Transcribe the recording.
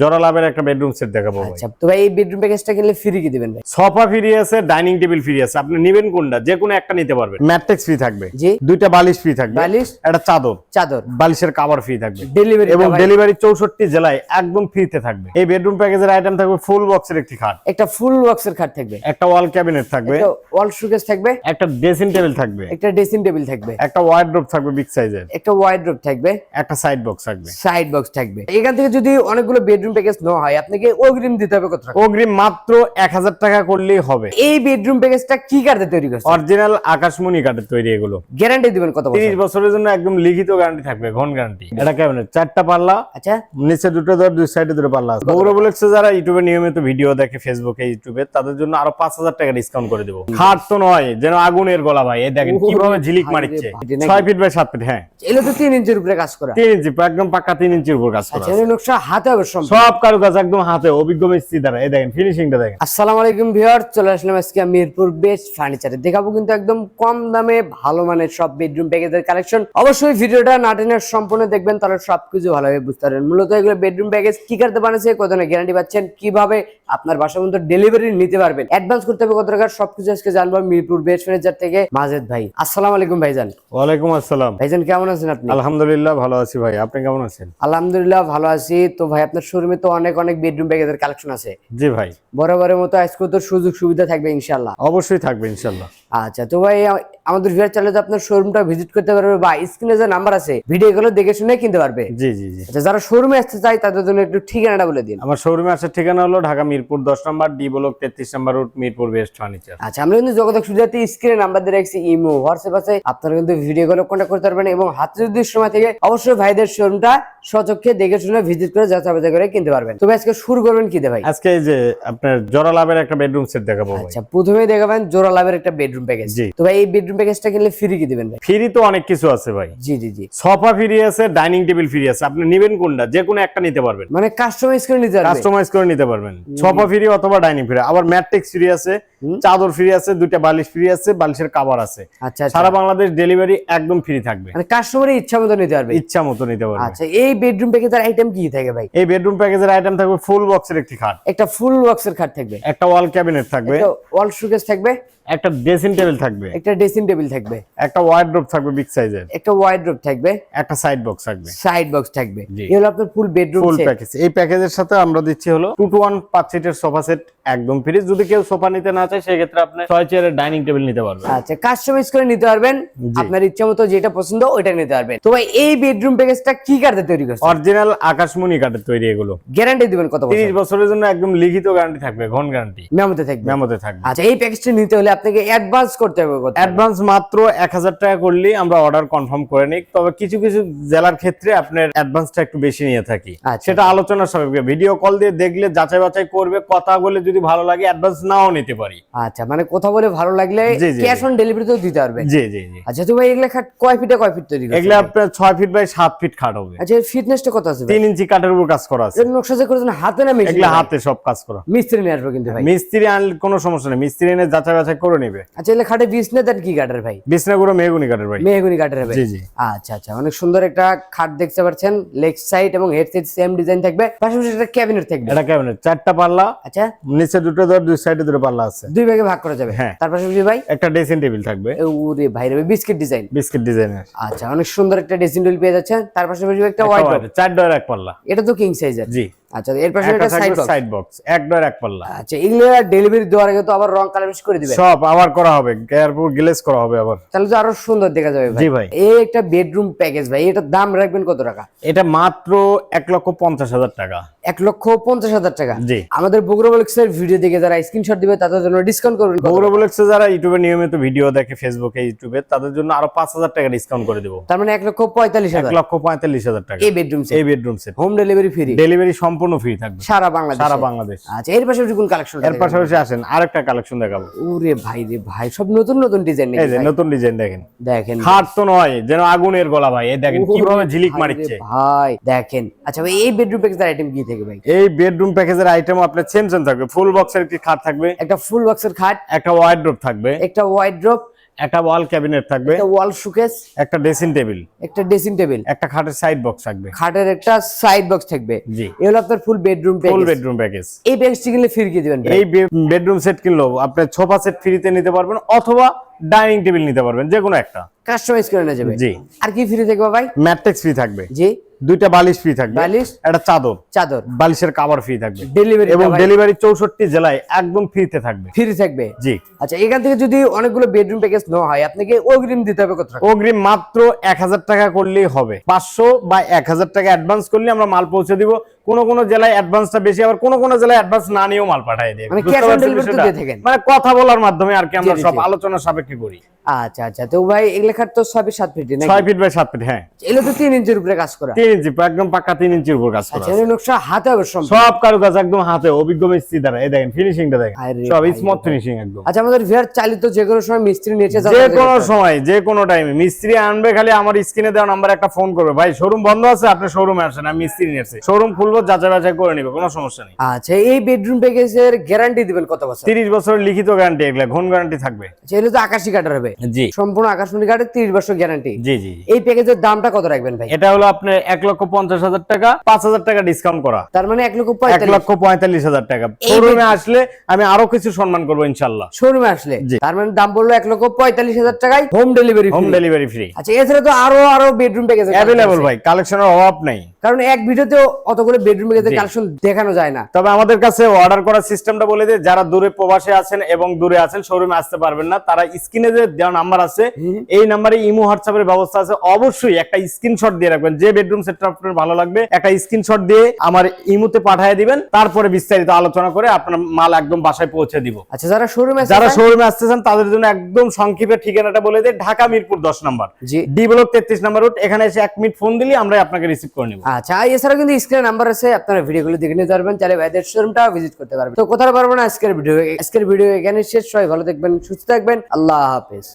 জোড়া লাভের একটা বেডরুম সেট দেখাবো ভাই। আচ্ছা তো ভাই এই বেডরুম প্যাকেজটা কিনলে ফ্রি কি দিবেন ভাই? সোফা ফ্রি আছে ডাইনিং টেবিল ফ্রি আছে। আপনি নেবেন কোনটা? যে কোনো একটা নিতে পারবেন। ম্যাট্রিক্স ফ্রি থাকবে। জি। দুইটা বালিশ ফ্রি থাকবে। বালিশ? একটা চাদর। চাদর। বালিশের কাভার ফ্রি থাকবে। ডেলিভারি এবং ডেলিভারি চৌষট্টি জেলায় একদম ফ্রিতে থাকবে। এই বেডরুম প্যাকেজের আইটেম থাকবে ফুল বক্সের একটি খাট। একটা ফুল বক্সের খাট থাকবে। একটা ওয়াল ক্যাবিনেট থাকবে। ওয়াল সুকেস থাকবে। একটা ড্রেসিং টেবিল থাকবে। একটা ড্রেসিং টেবিল থাকবে। একটা ওয়ার্ড্রোব থাকবে বিগ সাইজের একটা ওয়াইড্রোপ থাকবে। একটা সাইড বক্স থাকবে। সাইড বক্স থাকবে। এখান থেকে যদি অনেকগুলো বেডরুম প্যাকেজ নেওয়া হয় আপনাকে অগ্রিম দিতে হবে কত টাকা? অগ্রিম মাত্র এক হাজার টাকা করলেই হবে। এই বেডরুম প্যাকেজটা কি কার্ডে তৈরি করছে অরিজিনাল আকাশমণি কাঠের তৈরি এগুলো। গ্যারান্টি দিবেন কত বছর? তিরিশ বছরের জন্য একদম লিখিত গ্যারান্টি থাকবে ঘন গ্যারান্টি এটা ক্যাবিনেট চারটা পাল্লা আচ্ছা। নিচে দুটো ধর দুই সাইডে দুটো পাল্লা আছে। বগুড়া বুলেক্সে যারা ইউটিউবে নিয়মিত ভিডিও দেখে ফেসবুকে ইউটিউবে তাদের জন্য আরও পাঁচ হাজার টাকা ডিসকাউন্ট করে দেবো। খাট তো নয় যেন আগুনের গলা ভাই। এই দেখেন কীভাবে ঝিলিক মারিচ্ছে। ভাই, ছয় ফিট বাই সাত ফিট হ্যাঁ। এগুলো তো তিন ইঞ্চির উপরে কাজ করা। তিন ইঞ্চি একদম পাকা তিন ইঞ্চির উপর কাজ করা আচ্ছা এর নকশা হাতে হবে সম্ভব সব কারুকাজ একদম হাতে অভিজ্ঞ মিস্ত্রি দ্বারা। এই দেখেন ফিনিশিংটা দেখেন। আসসালামু আলাইকুম ভিউয়ার চলে আসলাম আজকে মিরপুর বেস্ট ফার্নিচারে দেখাবো কিন্তু একদম কম দামে ভালো মানের সব বেডরুম প্যাকেজের কালেকশন অবশ্যই ভিডিওটা না টেনে সম্পূর্ণ দেখবেন তাহলে সবকিছু ভালোভাবে বুঝতে পারবেন। মূলত এগুলো বেডরুম প্যাকেজ কি করতে কত না গ্যারান্টি পাচ্ছেন কীভাবে আপনার বাসা পর্যন্ত ডেলিভারি নিতে পারবেন অ্যাডভান্স করতে হবে কত টাকা সবকিছু আজকে জানব মিরপুর বেস্ট ফার্নিচার থেকে মাজেদ ভাই। আসসালামু আলাইকুম ভাইজান। ওয়ালাইকুম আসসালাম। ভাইজান কেমন আছেন আপনি? আলহামদুলিল্লাহ ভালো আছি ভাই। আপনি কেমন আছেন? আলহামদুলিল্লাহ ভালো আছি। তো ভাই আপনার শোরুমে তো অনেক অনেক বেডরুম প্যাকেজের কালেকশন আছে। জি ভাই। বরাবরের মতো আজকে তো সুযোগ সুবিধা থাকবে ইনশাল্লাহ অবশ্যই থাকবে ইনশাল্লাহ আচ্ছা তো ভাই আমাদের ভিডিও চ্যানেলে তো আপনার শোরুমটা ভিজিট করতে পারবে বা স্ক্রিনে যে নাম্বার আছে ভিডিও গুলো দেখে শুনে কিনতে পারবে। জি জি জি। আচ্ছা যারা শোরুমে আসতে চায় তাদের জন্য একটু ঠিকানাটা বলে দিন। আমার শোরুমে আসার ঠিকানা হলো ঢাকা মিরপুর দশ নম্বর ডি ব্লক তেত্রিশ number road Mirpur best furniture. আচ্ছা আমরা কিন্তু যোগাযোগ সুবিধাতে স্ক্রিনে নাম্বার দিয়ে রাখছি ইমো হোয়াটসঅ্যাপ আছে। আপনারা কিন্তু ভিডিও কলে কন্ট্যাক্ট করতে পারবেন এবং হাতে যদি সময় থেকে অবশ্যই ভাইদের শোরুমটা সচক্ষে দেখে শুনে ভিজিট করে যাচাই করে কিনতে পারবেন। তবে আজকে শুরু করবেন কি দিয়ে ভাই? আজকে এই যে আপনার জোড়া লাভের একটা বেডরুম সেট দেখাবো ভাই। আচ্ছা প্রথমে দেখাবেন জোড়া লাভের একটা বেডরুম প্যাকেজ জি। তো ভাই এই বেডরুম প্যাকেজটা কিনলে ফ্রি কি দিবেন ভাই? ফ্রি তো অনেক কিছু আছে ভাই। জি জি জি। সোফা ফ্রি আছে ডাইনিং টেবিল ফ্রি আছে। আপনি নেবেন কোনটা? যে কোনো একটা নিতে পারবেন। মানে কাস্টমাইজ করে নিতে পারবে? কাস্টমাইজ করে নিতে পারবেন। সোফা ফ্রি অথবা ডাইনিং ফ্রি আবার ম্যাট্রিক্স ফ্রি আছে চাদর ফ্রি আছে দুইটা বালিশ ফ্রি আছে বালিশের কাভার আছে। আচ্ছা আচ্ছা। সারা বাংলাদেশ ডেলিভারি একদম ফ্রি থাকবে। মানে কাস্টমারের ইচ্ছা মতো নিতে পারবে? ইচ্ছা মতো নিতে পারবে। আচ্ছা এই বেডরুম প্যাকেজের আইটেম কি থাকে ভাই? এই বেডরুম প্যাকেজের আইটেম থাকবে ফুল বক্সের একটি খাট। একটা ফুল বক্সের খাট থাকবে। একটা ওয়াল ক্যাবিনেট থাকবে। ওয়াল সুকেস থাকবে। একটা ড্রেসিং টেবিল থাকবে। একটা ড্রেসিং টেবিল থাকবে। একটা ওয়ার্ড্রোব থাকবে বিগ সাইজের একটা ওয়াইড্রোপ থাকবে। একটা সাইড বক্স থাকবে। সাইড বক্স থাকবে। এই হলো আপনার ফুল বেডরুম ফুল প্যাকেজ এই প্যাকেজের সাথে আমরা দিচ্ছি হলো টু টু ওয়ান পাঁচ সিটের সোফা সেট একদম ফ্রি যদি কেউ সোফা নিতে না চায় সেক্ষেত্রে আপনি ছয় চেয়ারের ডাইনিং টেবিল নিতে পারবেন। আচ্ছা কাস্টমাইজ করে নিতে পারবেন। আপনার ইচ্ছা মতো যেটা পছন্দ ওইটা নিতে পারবেন। তো ভাই এই বেডরুম প্যাকেজটা কি কার্ডে তৈরি করছে অরিজিনাল আকাশমণি কাঠের তৈরি এগুলো। গ্যারান্টি দিবেন কত বছর? তিরিশ বছরের জন্য একদম লিখিত গ্যারান্টি থাকবে ঘন গ্যারান্টি মেমোতে থাকবে। মেমোতে থাকবে। আচ্ছা এই প্যাকেজটা নিতে হলে আপনাকে অ্যাডভান্স করতে হবে অ্যাডভান্স মাত্র এক হাজার টাকা করলেই আমরা অর্ডার কনফার্ম করে নিই। তবে কিছু কিছু জেলার ক্ষেত্রে আপনার অ্যাডভান্সটা একটু বেশি নিয়ে থাকি। আচ্ছা। সেটা আলোচনার সাপেক্ষে। ভিডিও কল দিয়ে দেখলে যাচাই বাছাই করবে কথা বলে যদি ভালো লাগে অ্যাডভান্স নাও নিতে পারি। আচ্ছা মানে কথা বলে ভালো লাগলে ক্যাশ অন ডেলিভারিতেও দিতে পারবে জি জি জি। আচ্ছা তো ভাই এগুলা খাট কয় ফিটে কয় ফিট তৈরি এগুলো আপনার ছয় ফিট বাই সাত ফিট খাট হবে। আচ্ছা ফিটনেসটা কত আছে ভাই? তিন ইঞ্চি কাঠের উপর কাজ করা আছে। এর নকশা যে করেছেন হাতে না মেশিন এগুলো হাতে সব কাজ করা। মিস্ত্রি নিয়ে আসবে কিন্তু ভাই। মিস্ত্রি আনলে কোনো সমস্যা নেই। মিস্ত্রি এনে যাচাই বাছাই করে নিবে। আচ্ছা এলে খাটে বিছনা দেন কি কাঠের ভাই? বিষ্ণাগুড়ো মেহগুনি কাঠের ভাই। মেহগুনি কাঠের হবে জি জি। আচ্ছা আচ্ছা অনেক সুন্দর একটা খাট দেখতে পাচ্ছেন। লেগ সাইড এবং হেড সাইড সেম ডিজাইন থাকবে। পাশাপাশি একটা ক্যাবিনেট থাকবে। এটা ক্যাবিনেট চারটা পাল্লা। আচ্ছা। নিচে দুটো ধর দুই সাইডে দুটো পাল্লা আছে। দুই ভাগে ভাগ করা যাবে। হ্যাঁ। তার পাশাপাশি ভাই? একটা ড্রেসিং টেবিল থাকবে। ওরে ভাই রে বিস্কিট ডিজাইন বিস্কিট ডিজাইনের আচ্ছা অনেক সুন্দর একটা ড্রেসিং টেবিল পেয়ে যাচ্ছেন। তার পাশাপাশি একটা ওয়াইড চার ডয়ের এক পাল্লা। এটা তো কিং সাইজের জি। আচ্ছা এর পাশে একটা সাইড বক্স সাইড বক্স এক ডয়ের এক পাল্লা। আচ্ছা এগুলো ডেলিভারি দেওয়ার আগে তো আবার রং কালার করে দিবেন সব আবার করা হবে গ্লেজ করা হবে আবার। তাহলে তো আরও সুন্দর দেখা যাবে ভাই। জি ভাই। এই একটা বেডরুম প্যাকেজ ভাই এটার দাম রাখবেন কত টাকা? এটা মাত্র এক লক্ষ পঞ্চাশ হাজার টাকা। এক লক্ষ পঞ্চাশ হাজার টাকা। জি। আমাদের বগুড়া বলেক্সের ভিডিও দেখে যারা স্ক্রিনশট দিবে তাদের জন্য ডিসকাউন্ট করবেন কত? বগুড়া বুলেক্সে যারা ইউটিউবে নিয়মিত ভিডিও দেখে ফেসবুকে ইউটিউবে তাদের জন্য আরও পাঁচ হাজার টাকা ডিসকাউন্ট করে দেবো। তার মানে এক লক্ষ পঁয়তাল্লিশ হাজার। এক লক্ষ পঁয়তাল্লিশ হাজার টাকা। এই বেডরুম এই bedroom set home delivery free delivery সম্পূর্ণ ফ্রি থাকবে। সারা বাংলাদেশ। সারা বাংলাদেশ। আচ্ছা এর পাশাপাশি কোন কালেকশন এর পাশাপাশি আসেন আরেকটা কালেকশন দেখাবো। ওরে ভাই রে ভাই সব নতুন নতুন ডিজাইন এই যে নতুন ডিজাইন দেখেন। দেখেন। খাট তো নয় যেন আগুনের গলা ভাই এই দেখেন কীভাবে ঝিলিক মারিচ্ছে। ভাই দেখেন। আচ্ছা ভাই এই বেডরুম প্যাকেজের আইটেম কি থেকে ভাই? এই বেডরুম প্যাকেজের আইটেম আপনার সেম সেম থাকবে। ফুল বক্সের একটি খাট থাকবে। একটা ফুল বক্সের খাট। একটা ওয়ার্ড্রোব থাকবে। একটা ওয়াইড্রোপ একটা ওয়াল ক্যাবিনেট থাকবে একটা ওয়াল শোকেস একটা ড্রেসিং টেবিল একটা ড্রেসিং টেবিল একটা খাটের সাইড বক্স থাকবে। খাটের একটা সাইড বক্স থাকবে। জি। এই হলো আপনার full bedroom package full bedroom package এই প্যাকেজটি কিনলে ফ্রি কি দিবেন এই বেডরুম সেট কিনলেও আপনি সোফা সেট ফ্রিতে নিতে পারবেন অথবা ডাইনিং টেবিল নিতে পারবেন যে কোনো একটা। কাস্টমাইজ করে নেওয়া যাবে জি। আর কি ফ্রি থাকবে ভাই? ম্যাট্রিক্স ফ্রি থাকবে। জি। দুইটা বালিশ ফ্রি থাকবে। বালিশ একটা চাদর। চাদর। বালিশের কাভার ফ্রি থাকবে। ডেলিভারি এবং ডেলিভারি চৌষট্টি জেলায় একদম ফ্রিতে থাকবে। ফ্রি থাকবে? জি। আচ্ছা এখান থেকে যদি অনেকগুলো বেডরুম প্যাকেজ নেওয়া হয় আপনাকে অগ্রিম দিতে হবে কত টাকা? অগ্রিম মাত্র এক হাজার টাকা করলেই হবে। পাঁচশো বা এক হাজার টাকা অ্যাডভান্স করলে আমরা মাল পৌঁছে দিব। কোন কোন জেলায় অ্যাডভান্সটা বেশি আবার কোন কোন জেলায় অ্যাডভান্স না নিয়েও মাল পাঠিয়ে মানে? দিয়ে থাকেন। মানে কথা বলার মাধ্যমে আর কি আমরা সব আলোচনা সাপেক্ষে করি। আচ্ছা আচ্ছা। তো ভাই এগুলো খাট তো সবই সাত ফিট ছয় ফিট বাই সাত ফিট হ্যাঁ। এগুলো তো তিন ইঞ্চির উপরে কাজ করা। তিন ইঞ্চি একদম পাক্কা তিন ইঞ্চির উপর কাজ করা আচ্ছা নকশা হাতে হবে সম্ভব সব কারুকাজ একদম হাতে অভিজ্ঞ মিস্ত্রি দ্বারা। এই দেখেন ফিনিশিংটা দেখেন। সব স্মুথ ফিনিশিং একদম। আচ্ছা আমাদের ভিয়ার চালিত যে কোনো সময় মিস্ত্রি নিচে যে কোনো সময় যে কোনো টাইমে মিস্ত্রি আনবে খালি আমার স্ক্রিনে দেওয়া নাম্বার একটা ফোন করবে। ভাই শোরুম বন্ধ আছে আপনি শোরুমে আসেন আমি মিস্ত্রি নিয়ে আসছি শোরুম খুলবো যাচাই বাছাই করে নিবে কোনো সমস্যা নেই। আচ্ছা এই বেডরুম প্যাকেজের গ্যারান্টি দিবেন কত বছর? তিরিশ বছরের লিখিত গ্যারান্টি এগুলা ঘন গ্যারান্টি থাকবে। আচ্ছা তো আকাশি কাটার হবে। জি। সম্পূর্ণ আকাশমণি কাঠের তিরিশ বছর গ্যারান্টি। জি জি এই প্যাকেজের দামটা কত রাখবেন ভাই? এটা হলো আপনার এক লক্ষ পঞ্চাশ হাজার টাকা পাঁচ হাজার টাকা ডিসকাউন্ট করা। তার মানে এক লক্ষ এক লক্ষ পঁয়তাল্লিশ হাজার টাকা। শোরুমে আসলে আমি আরও কিছু সম্মান করব ইনশাল্লাহ শোরুমে আসলে? তার মানে দাম পড়ল এক লক্ষ পঁয়তাল্লিশ হাজার টাকায় home delivery home delivery free আচ্ছা এছাড়া তো আরও আরও বেডরুম প্যাকেজ অ্যাভেলেবল ভাই কালেকশনের অভাব নেই। কারণ এক ভিডিওতে অতগুলো বেডরুম কালেকশন দেখানো যায় না। তবে আমাদের কাছে অর্ডার করার সিস্টেমটা বলে দিই যারা দূরে প্রবাসে আছেন এবং দূরে আছেন শোরুমে আসতে পারবেন না। তারা স্ক্রিনে যে দেওয়া নাম্বার আছে এই নাম্বারে ইমো হোয়াটসঅ্যাপের ব্যবস্থা আছে। অবশ্যই একটা স্ক্রিনশট দিয়ে রাখবেন। যে বেডরুম সেটটা আপনার ভালো লাগবে একটা স্ক্রিনশট দিয়ে আমার ইমোতে পাঠিয়ে দিবেন। তারপরে বিস্তারিত আলোচনা করে আপনার মাল একদম বাসায় পৌঁছে দিব। আচ্ছা যারা শোরুমে যারা শোরুমে আসতেছেন তাদের জন্য একদম সংক্ষেপে ঠিকানাটা বলে দেয় ঢাকা মিরপুর দশ নাম্বার। জি। ডি ব্লক তেত্রিশ নাম্বার রুট এখানে এসে এক মিনিট ফোন দিলে আমরা আপনাকে রিসিভ করে নিব। আচ্ছা এছাড়া কিন্তু স্ক্রিনে নাম্বার আছে, আপনারা ভিডিওগুলো দেখে নিতে পারবেন, চাইলে ভাইদের শোরুমটা ভিজিট করতে পারবেন। তো কোথাও পারব না, আজকের ভিডিও আজকের ভিডিও এখানে শেষ, সবাই ভালো দেখবেন সুস্থ থাকবেন, আল্লাহ হাফেজ।